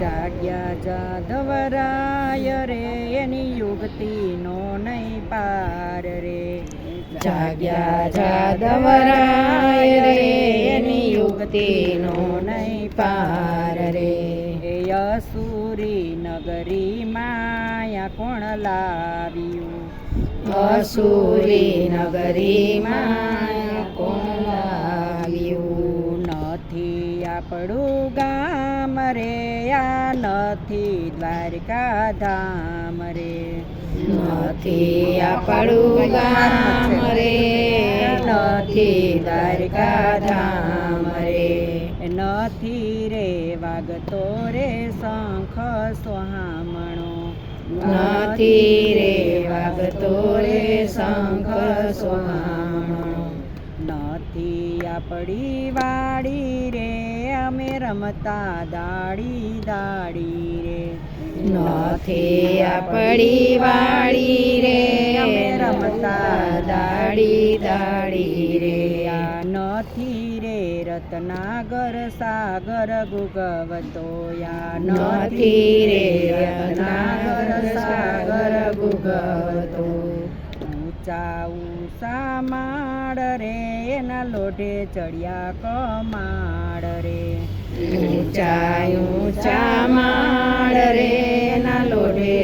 જાગ્યા જાધવરાય રે, એની યુગતીનો નહીં પાર રે. જાગ્યા જાધવરાય રે, એની યુક્તિનો નહીં પાર રે. અસુરી નગરી માયા કોણ લાવ્યું? અસુરી નગરીમાં કોણ લાવ્યું? નથી આપણું ગામ રે આ નથી દ્વારકા ધામ રે નથી આપણું ગામ રે નથી દ્વારકા ધામ રે નથી રે વાગતો રે શંખ સોહામણો નથી રે વાગતો રે શંખ સોહામણો નથી આપણી વાડી રે, અમે રમતા દાડી દાડી રે. નથી પડી વાડી રે, અમે રમતા દાડી દાડી રે. આ નથી રે રત્નાગર સાગર ગુગવતો યા નથી રે રત્નાગર સાગર ગુગવતો ઊંચા સામાડ માડ રે, એના લોઢે ચડિયા કમાડ રે. ઊંચા ઊંચા માડ રે, એના લોઢે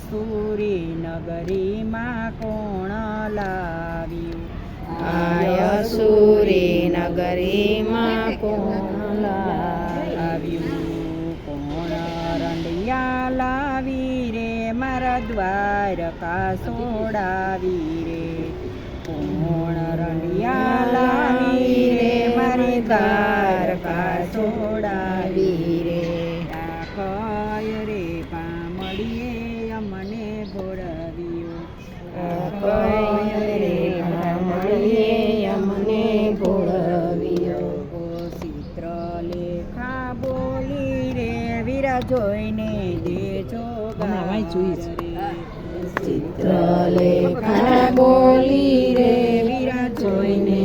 સુરી નગરીમાં કોણ લાવ્યું? આય સુરી નગરીમાં કોણ આવ્યું કોણ રંડિયા લાવી રે? મારા દ્વારકા સોડાવી રે. કોણ રંડિયા લાવી રે? મારી દ્વારકા સોડાવી રે. આ કય રે પામડીએ અમને ભોળવ્યો. અમને ભોળવ્યો. ચિત્ર લેખા બોલી રે વીરા જોઈને દેજો ચિત્રલેખા બોલી રે વીરા જોઈને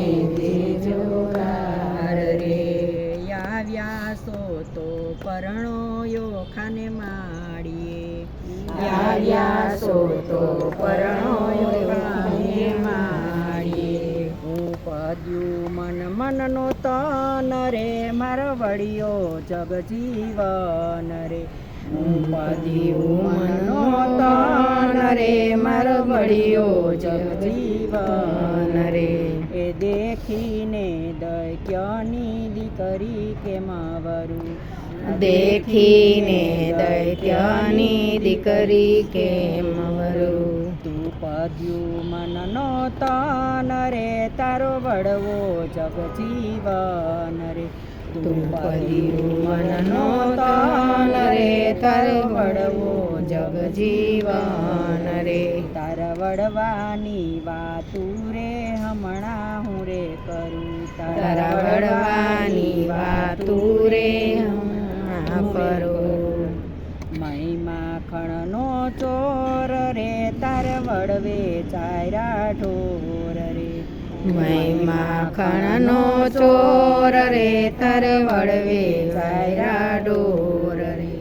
આવ્યા સો તો પરણોયો ખાને મન મનનો તન રે મારો વડિયો જગજીવન રે. ઉપદ્યું મનનો તન રે મારો જગ જીવન રે. એ દેખીને દૈત્યની દીકરી કે વરું દેખીને દૈત્યની દીકરી કેમ વરું? તું પદ્યું મનનો તન રે તારો વડવો જગજીવન રે. તું પર્યું મનનો તન રે તારો વડવો જગજીવન રે. તારા વડવાની વાતું રે હમણાં હું રે કરું. તારા વડવાની વાતું રે હમણાં કરો મહી માખણનો ચોર રે તાર વડવે ચાયરા ઢોર રે. મય માખણનો ચોર રે તાર વડવે ચાયરા ઢોર રે.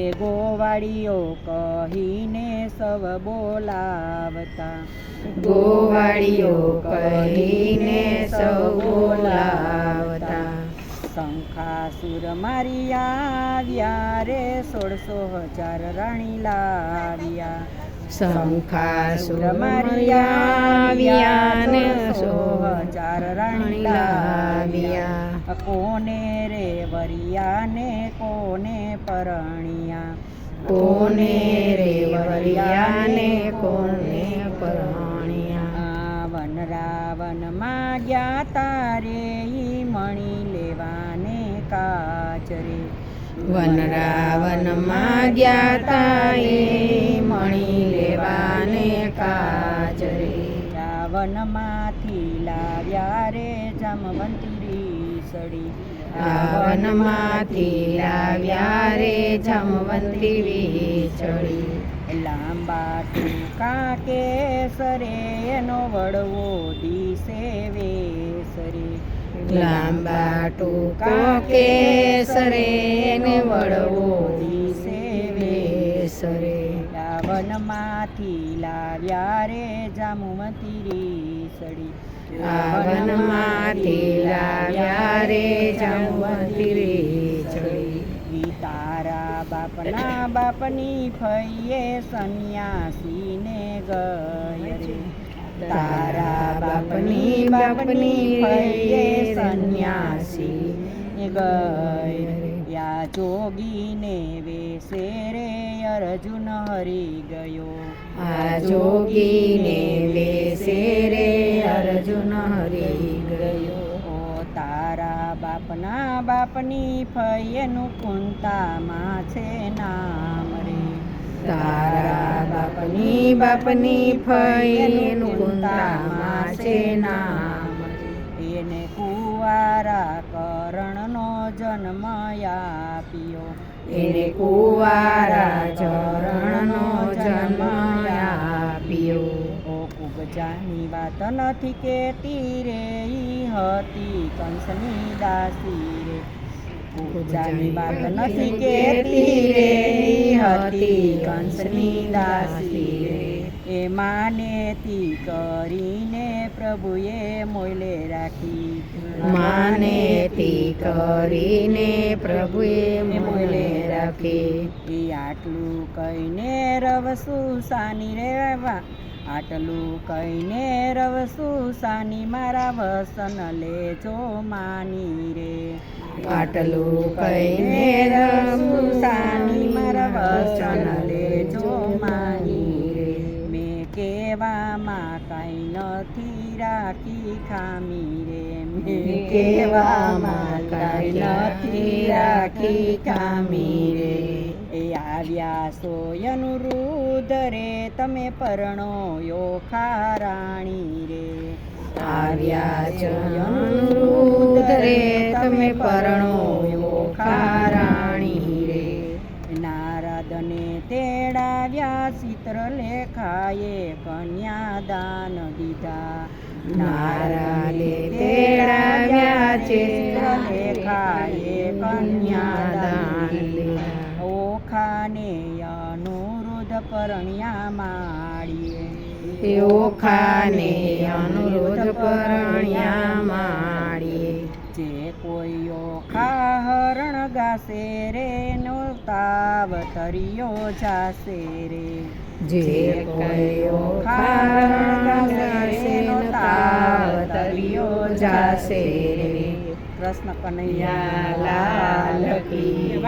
એ ગોવાળીઓ કહીને સવ બોલાવતા. ગોવાળીઓ કહીને સૌ બોલાવતા. શંખાસુર મારી આવ્યા રે સોળસો હજાર રાણી લાવ્યા. શંખાસુર મારિયા ને સો હજાર રાણી લાવ્યા. કોને રે વરિયા ને કોને પરણિયા? કોને રે વરિયા ને કોને પરણ્યા? રાવણમાં ગયા તારે ઈ મણી લેવાને કાચ રે. વનરાવનમાં ગયા તારે મણી લેવાને કાચ રે. રાવણમાંથી લાવ્યા રે જમવંતરી સડી રાવનમાંથી વનમાંથી લાવ્યા રે જામવંતી વીછળી લાંબા ટૂંકા કેસરે એનો વડવો દિશે વેસરે. લાંબા ટૂંકો કેસરે ને વળવો દિશે વેસરે. વનમાંથી લાવ્યા રે જામુમતી રીસડી વનમાંથી લાવ્યા રે જામુમતી તારા બાપના બાપની ફઈએ સંન્યાસીને ગય તારા બાપની બાપની ફઈએ સંન્યાસી ગય યા જોગીને વેસે રે અર્જુન હરી ગયો. આ જોગીને વેસે રે અર્જુન હરી ગયો. ઓ બાપના બાપની ફૈયનું કુંતામાં છે નામ રે. તારા બાપની બાપની ફૈયનું કુંતામાં છે નામ એને કુવારા કરણનો જન્મ આપ્યો. એને કુવારા ચરણનો જન્મ આપ્યો. કુબજાની વાત નથી કેતી રે હતી કંસની દાસી રે. કુબજાની વાત નથી કેતી રે હતી કંસની દાસી રે. એ માને તી કરીને પ્રભુએ મોલે રાખી. માને તી કરીને પ્રભુએ મોલે રાખી. એ આટલું કહીને રવસુ સાની રેવા આટલું કહીને રવસુ સાની મારા વસન લેજો માની રે. આટલું કહીને રમુસાની મારા વચન રાખી ખામી રે મેં કહેવામાં કાંઈ નથી રાખી ખામી રે એ આવ્યા સોયનું રુદ રે તમે પરણો યોખારાણી રે આવ્યા જનુરુદ રે તમે પરણો યોખારાણી રે નારદને તેડાવ્યા ચિત્ર લેખાએ કન્યાદાન દીધા નારાલે તેડાવ્યા છે. ખાયે કન્યાદાન ઓખાને અનુરોધ પરણ્યા માળીએ. તેઓ ખાને અનુરોધ પરણ્યા માળીએ. જે કોઈ ઓખા હરણ ગાશે રે નો તાવતરિયો જાશે રે. જે કયો તાવતરિયો જાશે કૃષ્ણ કનૈયા લાલ કી.